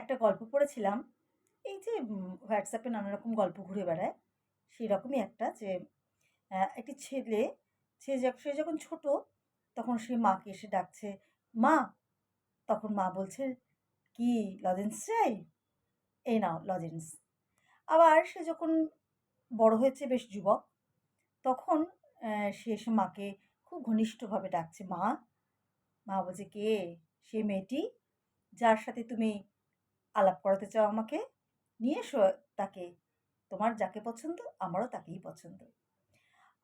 একটা গল্প পড়েছিলাম। এই যে হোয়াটসঅ্যাপে নানা রকম গল্প ঘুরে বেড়ায় সেই রকমই একটা যে একটি ছেলে, সে সে যখন ছোট, তখন সে মাকে এসে ডাকছে, মা! তখন মা বলছে, কি লজেন্স চাই? এই নাও লজেন্স আবার সে যখন বড় হয়েছে, বেশ যুবক, তখন সে এসে মাকে খুব ঘনিষ্ঠভাবে ডাকছে, মা! মা বলছে, কে? সে মেয়েটি? যার সাথে তুমি আলাপ করাতে চাও আমাকে? নিয়ে এসো তাকে। তোমার যাকে পছন্দ, আমারও তাকেই পছন্দ।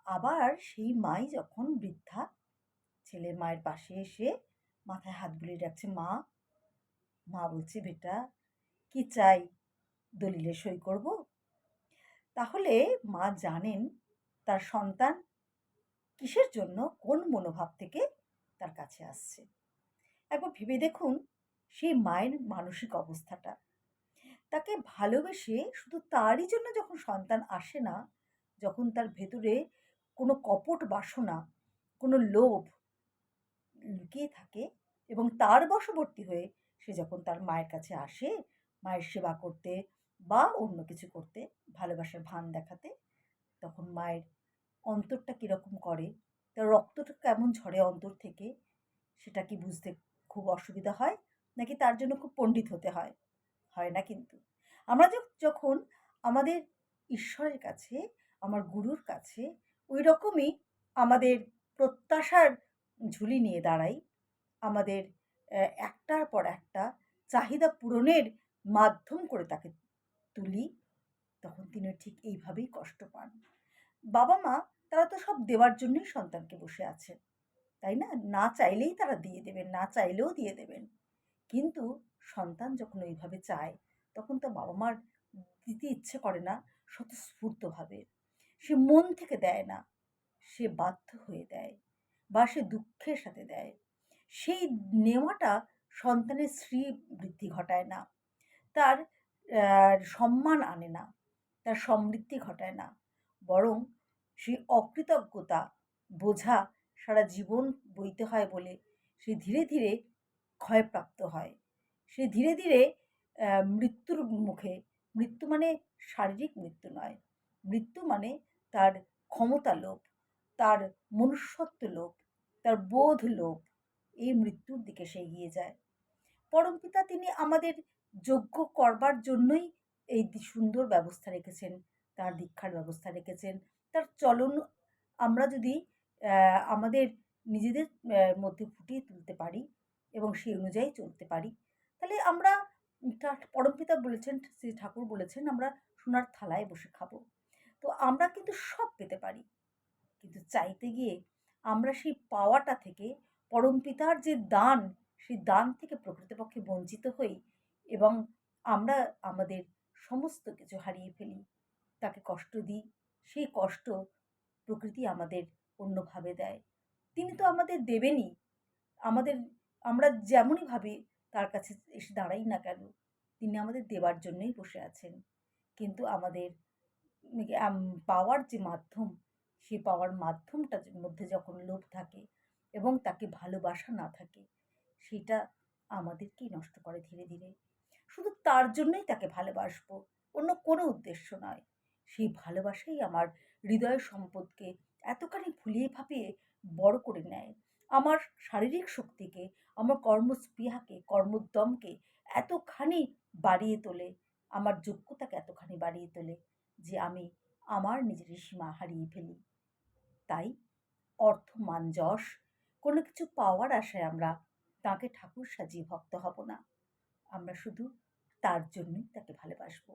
আবার সেই মাই যখন বৃদ্ধা, ছেলে মায়ের পাশে এসে মাথায় হাত বুলিয়ে রাখছে মা মা বলছে, বেটা, কি চাই? দলিলে সই করব? তাহলে মা জানেন তার সন্তান কিসের জন্য, কোন মনোভাব থেকে তার কাছে আসছে। একবার ভেবে দেখুন সেই মায়ের মানসিক অবস্থাটা। তাকে ভালোবেসে শুধু তারই জন্য যখন সন্তান আসে না, যখন তার ভেতরে কোনো কপট বাসনা, কোনো লোভ লুকিয়ে থাকে এবং তার বশবর্তী হয়ে সে যখন তার মায়ের কাছে আসে, মায়ের সেবা করতে বা অন্য কিছু করতে, ভালোবাসার ভান দেখাতে, তখন মায়ের অন্তরটা কীরকম করে, তার রক্তটা কেমন ঝরে অন্তর থেকে, সেটা কি বুঝতে খুব অসুবিধা হয়? নাকি তার জন্য খুব পণ্ডিত হতে হয়? হয় না কিন্তু। আমরা যখন আমাদের ঈশ্বরের কাছে, আমার গুরুর কাছে ওই রকমই আমাদের প্রত্যাশার ঝুলি নিয়ে দাঁড়াই, আমাদের একটার পর একটা চাহিদা পূরণের মাধ্যম করে তাকে তুলি, তখন তিনি ঠিক এইভাবেই কষ্ট পান। বাবা মা, তারা তো সব দেওয়ার জন্যই সন্তানকে বসে আছেন, তাই না? না চাইলেই তারা দিয়ে দেবেন, না চাইলেও দিয়ে দেবেন। কিন্তু সন্তান যখন ওইভাবে চায়, তখন তো বাবা মার দিতে ইচ্ছে করে না স্বতঃস্ফূর্তভাবে। সে মন থেকে দেয় না, সে বাধ্য হয়ে দেয় বা সে দুঃখের সাথে দেয়। সেই নেওয়াটা সন্তানের শ্রী বৃদ্ধি ঘটায় না, তার সম্মান আনে না, তার সমৃদ্ধি ঘটায় না। বরং সেই অকৃতজ্ঞতা বোঝা সারা জীবন বইতে হয় বলে সে ধীরে ধীরে ক্ষয়প্রাপ্ত হয়। সে ধীরে ধীরে মৃত্যুর মুখে, মৃত্যু মানে শারীরিক মৃত্যু নয়। মৃত্যু মানে তার ক্ষমতা লোভ তার মনুষ্যত্ব লোভ তার বোধ লোভ এই মৃত্যুর দিকে সে এগিয়ে যায়। পরমপিতা তিনি আমাদের যোগ্য করবার জন্যই এই সুন্দর ব্যবস্থা রেখেছেন, তার দীক্ষার ব্যবস্থা রেখেছেন। তার চলন আমরা যদি আমাদের নিজেদের মধ্যে ফুটিয়ে তুলতে পারি এবং সেই অনুযায়ী চলতে পারি। তাহলে আমরা পরমপিতা বলেছেন, শ্রী ঠাকুর বলেছেন, আমরা সোনার থালায় বসে খাব। তো আমরা কিন্তু সব পেতে পারি। কিন্তু চাইতে গিয়ে আমরা সেই পাওয়াটা থেকে পরমপিতার যে দান, সেই দান থেকে প্রকৃতপক্ষে বঞ্চিত হই এবং আমরা আমাদের সমস্ত কিছু হারিয়ে ফেলি, তাকে কষ্ট দিই, সেই কষ্ট প্রকৃতি আমাদের অন্যভাবে দেয়। তিনি তো আমাদের দেবেনই। আমাদের আমরা যেমনই ভাবি, তার কাছে এসে দাঁড়াই না কেন? তিনি আমাদের দেওয়ার জন্যই বসে আছেন। কিন্তু আমাদের পাওয়ার যে মাধ্যম সেই পাওয়ার মাধ্যমটার মধ্যে যখন লোভ থাকে এবং তাকে ভালোবাসা না থাকে, সেটা আমাদেরকেই নষ্ট করে ধীরে ধীরে। শুধু তার জন্যই তাকে ভালোবাসবো, অন্য কোনো উদ্দেশ্য নয়। সেই ভালোবাসাই আমার হৃদয় সম্পদকে এতখানি ফুলিয়ে ফাঁপিয়ে বড় করে নেয়। আমার শারীরিক শক্তিকে, আমার কর্মস্পৃহাকে, কর্মোদ্যমকে এতখানি বাড়িয়ে তোলে, আমার যোগ্যতাকে এতখানি বাড়িয়ে তোলে যে আমি আমার নিজের সীমা হারিয়ে ফেলি। তাই অর্থ মান যশ কোনো কিছু পাওয়ার আশায় আমরা তাকে ঠাকুর সাজিয়ে ভক্ত হব না। আমরা শুধু তার জন্যই তাকে ভালোবাসবো।